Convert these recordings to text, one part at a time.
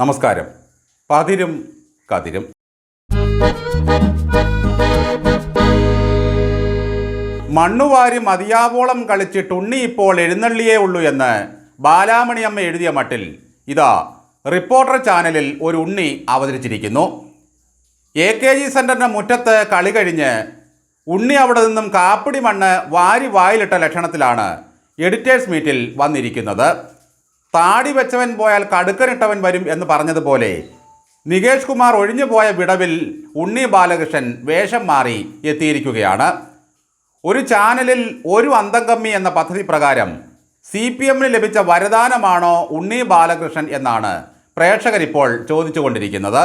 നമസ്കാരം. പതിരും കതിരും. മണ്ണുവാരി മതിയാവോളം കളിച്ച് ഉണ്ണി ഇപ്പോൾ എഴുന്നള്ളിയേ ഉള്ളൂ എന്ന് ബാലാമണിയമ്മ എഴുതിയ മട്ടിൽ ഇതാ റിപ്പോർട്ടർ ചാനലിൽ ഒരു ഉണ്ണി അവതരിച്ചിരിക്കുന്നു. എ കെ ജി സെന്ററിന്റെ മുറ്റത്ത് കളി കഴിഞ്ഞ് ഉണ്ണി അവിടെ നിന്നും കാപ്പിടി മണ്ണ് വാരി വായിലിട്ട ലക്ഷണത്തിലാണ് എഡിറ്റേഴ്സ് മീറ്റിൽ വന്നിരിക്കുന്നത്. താടി വെച്ചവൻ പോയാൽ കടുക്കനിട്ടവൻ വരും എന്ന് പറഞ്ഞതുപോലെ നികേഷ് കുമാർ ഒഴിഞ്ഞു പോയ വിടവിൽ ഉണ്ണി ബാലകൃഷ്ണൻ വേഷം മാറി എത്തിയിരിക്കുകയാണ്. ഒരു ചാനലിൽ ഒരു അന്തംകമ്മി എന്ന പദ്ധതി പ്രകാരം സി പി എമ്മിന് ലഭിച്ച വരദാനമാണോ ഉണ്ണി ബാലകൃഷ്ണൻ എന്നാണ് പ്രേക്ഷകരിപ്പോൾ ചോദിച്ചുകൊണ്ടിരിക്കുന്നത്.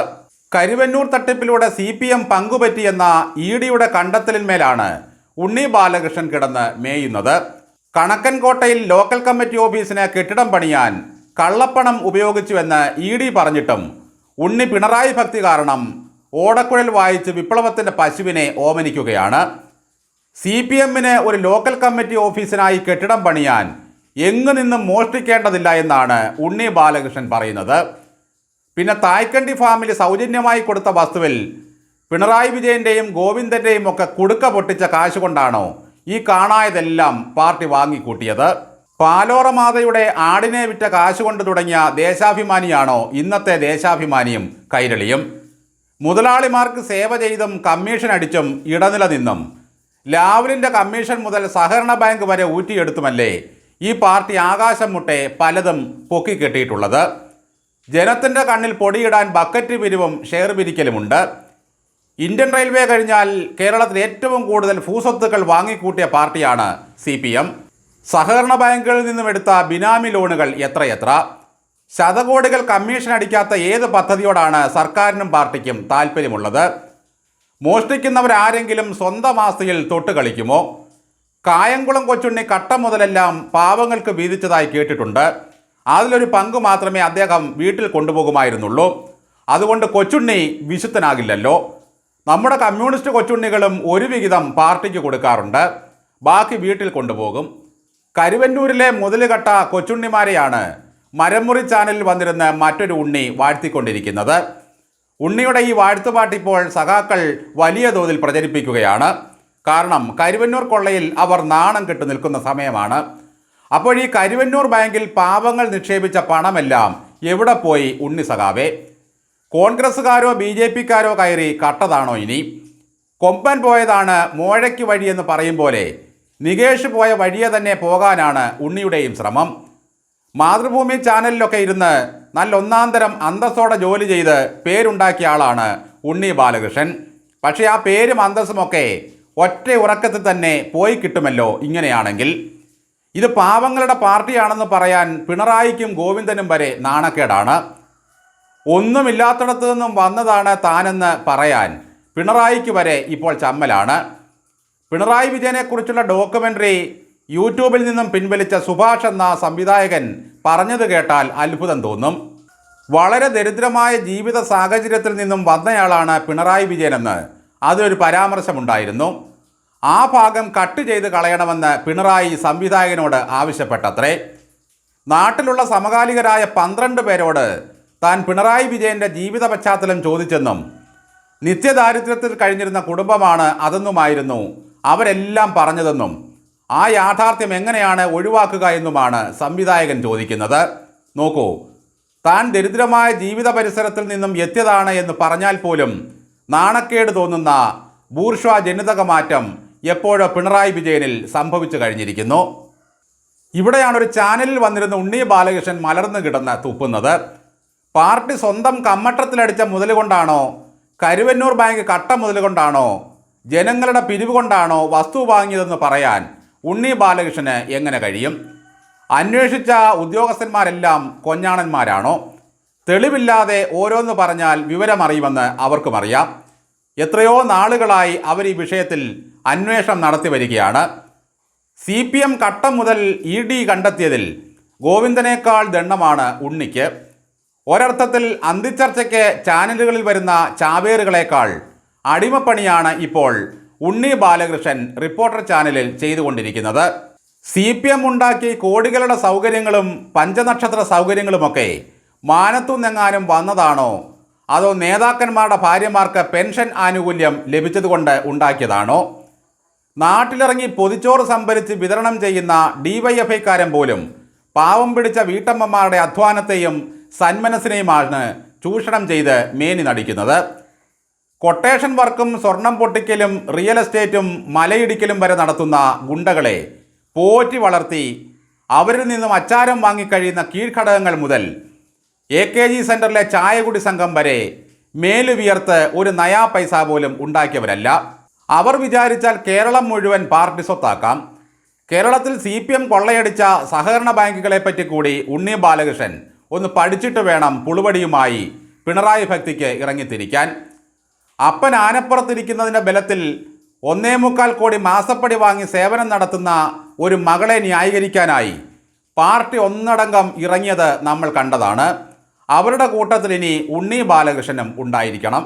കരുവന്നൂർ തട്ടിപ്പിലൂടെ സി പി എം പങ്കുപറ്റിയെന്ന ഇ ഡിയുടെ കണ്ടെത്തലിന്മേലാണ് ഉണ്ണി ബാലകൃഷ്ണൻ കിടന്ന് മേയുന്നത്. കണക്കൻകോട്ടയിൽ ലോക്കൽ കമ്മിറ്റി ഓഫീസിന് കെട്ടിടം പണിയാൻ കള്ളപ്പണം ഉപയോഗിച്ചുവെന്ന് ഇ ഡി പറഞ്ഞിട്ടും ഉണ്ണി പിണറായി ഭക്തി കാരണം ഓടക്കുഴൽ വായിച്ച് വിപ്ലവത്തിന്റെ പശുവിനെ ഓമനിക്കുകയാണ്. സി പി എമ്മിന് ഒരു ലോക്കൽ കമ്മിറ്റി ഓഫീസിനായി കെട്ടിടം പണിയാൻ എങ്ങു നിന്നും മോഷ്ടിക്കേണ്ടതില്ല എന്നാണ് ഉണ്ണി ബാലകൃഷ്ണൻ പറയുന്നത്. പിന്നെ തായ്ക്കണ്ടി ഫാമിൽ സൗജന്യമായി കൊടുത്ത വസ്തുവിൽ പിണറായി വിജയന്റെയും ഗോവിന്ദന്റെയും ഒക്കെ കുടുക്ക പൊട്ടിച്ച കാശ് കൊണ്ടാണോ ഈ കാണായതെല്ലാം പാർട്ടി വാങ്ങിക്കൂട്ടിയത്. പാലോറമാതയുടെ ആടിനെ വിറ്റ കാശുകൊണ്ട് തുടങ്ങിയ ദേശാഭിമാനിയാണോ ഇന്നത്തെ ദേശാഭിമാനിയും കൈരളിയും. മുതലാളിമാർക്ക് സേവ ചെയ്തും കമ്മീഷൻ അടിച്ചും ഇടനില നിന്നും. ലാവലിന്റെ കമ്മീഷൻ മുതൽ സഹകരണ ബാങ്ക് വരെ ഊറ്റിയെടുത്തുമല്ലേ ഈ പാർട്ടി ആകാശം മുട്ടെ പലതും പൊക്കിക്കെട്ടിയിട്ടുള്ളത്. ജനത്തിന്റെ കണ്ണിൽ പൊടിയിടാൻ ബക്കറ്റ് പിരിവും ഷെയർ പിരിക്കലുമുണ്ട്. ഇന്ത്യൻ റെയിൽവേ കഴിഞ്ഞാൽ കേരളത്തിൽ ഏറ്റവും കൂടുതൽ ഭൂസ്വത്തുക്കൾ വാങ്ങിക്കൂട്ടിയ പാർട്ടിയാണ് സി പി എം. സഹകരണ ബാങ്കുകളിൽ നിന്നും എടുത്ത ബിനാമി ലോണുകൾ എത്രയെത്ര? ശതകോടികൾ കമ്മീഷൻ അടിക്കാത്ത ഏത് പദ്ധതിയോടാണ് സർക്കാരിനും പാർട്ടിക്കും താല്പര്യമുള്ളത് മോഷ്ടിക്കുന്നവരാരെങ്കിലും സ്വന്തം ആസ്തിയിൽ തൊട്ട് കളിക്കുമോ? കായംകുളം കൊച്ചുണ്ണി കട്ട മുതലെല്ലാം പാവങ്ങൾക്ക് വീതിച്ചതായി കേട്ടിട്ടുണ്ട്. അതിലൊരു പങ്ക് മാത്രമേ അദ്ദേഹം വീട്ടിൽ കൊണ്ടുപോകുമായിരുന്നുള്ളൂ. അതുകൊണ്ട് കൊച്ചുണ്ണി വിശുദ്ധനാകില്ലല്ലോ. നമ്മുടെ കമ്മ്യൂണിസ്റ്റ് കൊച്ചുണ്ണികളും ഒരു വിഹിതം പാർട്ടിക്ക് കൊടുക്കാറുണ്ട്. ബാക്കി വീട്ടിൽ കൊണ്ടുപോകും. കരുവന്നൂരിലെ മുതലുകട്ട കൊച്ചുണ്ണിമാരെയാണ് മരമുറി ചാനലിൽ വന്നിരുന്ന മറ്റൊരു ഉണ്ണി വാഴ്ത്തിക്കൊണ്ടിരിക്കുന്നത്. ഉണ്ണിയുടെ ഈ വാഴ്ത്തുപാട്ടിപ്പോൾ സഖാക്കൾ വലിയ തോതിൽ പ്രചരിപ്പിക്കുകയാണ്. കാരണം കരുവന്നൂർ കൊള്ളയിൽ അവർ നാണം കെട്ടു നിൽക്കുന്ന സമയമാണ്. അപ്പോൾ ഈ കരുവന്നൂർ ബാങ്കിൽ പാവങ്ങൾ നിക്ഷേപിച്ച പണമെല്ലാം എവിടെ പോയി ഉണ്ണി സഖാവേ? കോൺഗ്രസ്സുകാരോ ബി ജെ പിക്കാരോ കയറി കട്ടതാണോ ഇനി? കൊമ്പൻ പോയതാണ് മോഴയ്ക്ക് വഴിയെന്ന് പറയും പോലെ നികേഷ് പോയ വഴിയെ തന്നെ പോകാനാണ് ഉണ്ണിയുടെയും ശ്രമം. മാതൃഭൂമി ചാനലിലൊക്കെ ഇരുന്ന് നല്ല ഒന്നാന്തരം അന്തസ്സോടെ ജോലി ചെയ്ത് പേരുണ്ടാക്കിയ ആളാണ് ഉണ്ണി ബാലകൃഷ്ണൻ. പക്ഷേ ആ പേരും അന്തസ്സുമൊക്കെ ഒറ്റ ഉറക്കത്തിൽ തന്നെ പോയി കിട്ടുമല്ലോ ഇങ്ങനെയാണെങ്കിൽ. ഇത് പാവങ്ങളുടെ പാർട്ടിയാണെന്ന് പറയാൻ പിണറായിക്കും ഗോവിന്ദനും വരെ നാണക്കേടാണ്. ഒന്നുമില്ലാത്തിടത്തു നിന്നും വന്നതാണ് താനെന്ന് പറയാൻ. പിണറായിക്ക് വരെ ഇപ്പോൾ ചമ്മലാണ്. പിണറായി വിജയനെക്കുറിച്ചുള്ള ഡോക്യുമെന്ററി യൂട്യൂബിൽ നിന്നും പിൻവലിച്ച സുഭാഷ് എന്ന സംവിധായകൻ പറഞ്ഞത് കേട്ടാൽ അത്ഭുതം തോന്നും. വളരെ ദരിദ്രമായ ജീവിത സാഹചര്യത്തിൽ നിന്നും വന്നയാളാണ് പിണറായി വിജയനെന്ന് അതിലൊരു പരാമർശമുണ്ടായിരുന്നു. ആ ഭാഗം കട്ട് ചെയ്ത് കളയണമെന്ന് പിണറായി സംവിധായകനോട് ആവശ്യപ്പെട്ടത്രേ. നാട്ടിലുള്ള സമകാലികരായ പന്ത്രണ്ട് പേരോട് താൻ പിണറായി വിജയന്റെ ജീവിത പശ്ചാത്തലം ചോദിച്ചെന്നും നിത്യദാരിദ്ര്യത്തിൽ കഴിഞ്ഞിരുന്ന കുടുംബമാണ് അതെന്നുമായിരുന്നു അവരെല്ലാം പറഞ്ഞതെന്നും ആ യാഥാർത്ഥ്യം എങ്ങനെയാണ് ഒഴിവാക്കുക എന്നുമാണ് സംവിധായകൻ ചോദിക്കുന്നത്. നോക്കൂ താൻ ദരിദ്രമായ ജീവിത പരിസരത്തിൽ നിന്നും എത്തിയതാണ് എന്ന് പറഞ്ഞാൽ പോലും നാണക്കേട് തോന്നുന്ന ബൂർഷ്വ ജനിതക മാറ്റം എപ്പോഴോ പിണറായി വിജയനിൽ സംഭവിച്ചു കഴിഞ്ഞിരിക്കുന്നു. ഇവിടെയാണ് ഒരു ചാനലിൽ വന്നിരുന്ന ഉണ്ണി ബാലകൃഷ്ണൻ മലർന്നു കിടന്ന് തുപ്പുന്നത്. പാർട്ടി സ്വന്തം കമ്മട്ടത്തിലടിച്ച മുതൽ കൊണ്ടാണോ? കരുവന്നൂർ ബാങ്ക് കട്ട മുതൽ കൊണ്ടാണോ? ജനങ്ങളുടെ പിരിവ് കൊണ്ടാണോ വസ്തു വാങ്ങിയതെന്ന് പറയാൻ ഉണ്ണി ബാലകൃഷ്ണന് എങ്ങനെ കഴിയും? അന്വേഷിച്ച ഉദ്യോഗസ്ഥന്മാരെല്ലാം കൊഞ്ഞാണന്മാരാണോ? തെളിവില്ലാതെ ഓരോന്ന് പറഞ്ഞാൽ വിവരമറിയുമെന്ന് അവർക്കും അറിയാം. എത്രയോ നാളുകളായി അവർ ഈ വിഷയത്തിൽ അന്വേഷണം നടത്തി വരികയാണ്. സി പി എം കട്ടം മുതൽ ഇ ഡി കണ്ടെത്തിയതിൽ ഗോവിന്ദനേക്കാൾ ദണ്ണമാണ് ഉണ്ണിക്ക്. ഒരർത്ഥത്തിൽ അന്തിച്ചർച്ചയ്ക്ക് ചാനലുകളിൽ വരുന്ന ചാവേറുകളേക്കാൾ അടിമപ്പണിയാണ് ഇപ്പോൾ ഉണ്ണി ബാലകൃഷ്ണൻ റിപ്പോർട്ടർ ചാനലിൽ ചെയ്തുകൊണ്ടിരിക്കുന്നത്. സി പി എം ഉണ്ടാക്കി കോടികളുടെ സൗകര്യങ്ങളും പഞ്ചനക്ഷത്ര സൗകര്യങ്ങളുമൊക്കെ മാനത്തുനിന്നെങ്ങാനും വന്നതാണോ? അതോ നേതാക്കന്മാരുടെ ഭാര്യമാർക്ക് പെൻഷൻ ആനുകൂല്യം ലഭിച്ചതുകൊണ്ട് ഉണ്ടാക്കിയതാണോ? നാട്ടിലിറങ്ങി പൊതിച്ചോറ് സംഭരിച്ച് വിതരണം ചെയ്യുന്ന ഡിവൈഎഫ്ഐക്കാരൻ പോലും പാവം പിടിച്ച വീട്ടമ്മമാരുടെ അധ്വാനത്തെയും സന്മനസ്സിനെയുമാണ് ചൂഷണം ചെയ്ത് മേനി നടിക്കുന്നത്. കൊട്ടേഷൻ വർക്കും സ്വർണം പൊട്ടിക്കലും റിയൽ എസ്റ്റേറ്റും മലയിടിക്കലും വരെ നടത്തുന്ന ഗുണ്ടകളെ പോറ്റി വളർത്തി അവരിൽ നിന്നും അച്ചാരം വാങ്ങിക്കഴിയുന്ന കീഴ്ഘടകങ്ങൾ മുതൽ എ കെ ജി സെന്ററിലെ ചായകുടി സംഘം വരെ മേലുവിയർത്ത് ഒരു നയാ പൈസ പോലും ഉണ്ടാക്കിയവരല്ല. അവർ വിചാരിച്ചാൽ കേരളം മുഴുവൻ പാർട്ടി സ്വത്താക്കാം. കേരളത്തിൽ സി പി എം കൊള്ളയടിച്ച സഹകരണ ബാങ്കുകളെപ്പറ്റി കൂടി ഉണ്ണി ബാലകൃഷ്ണൻ ഒന്ന് പഠിച്ചിട്ട് വേണം പുളുവടിയുമായി പിണറായി ഭക്തിക്ക് ഇറങ്ങിത്തിരിക്കാൻ. അപ്പൻ ആനപ്പുറത്തിരിക്കുന്നതിന്റെ ബലത്തിൽ ഒന്നേ മുക്കാൽ കോടി മാസപ്പടി വാങ്ങി സേവനം നടത്തുന്ന ഒരു മകളെ ന്യായീകരിക്കാനായി പാർട്ടി ഒന്നടങ്കം ഇറങ്ങിയത് നമ്മൾ കണ്ടതാണ്. അവരുടെ കൂട്ടത്തിൽ ഇനി ഉണ്ണി ബാലകൃഷ്ണനും ഉണ്ടായിരിക്കണം.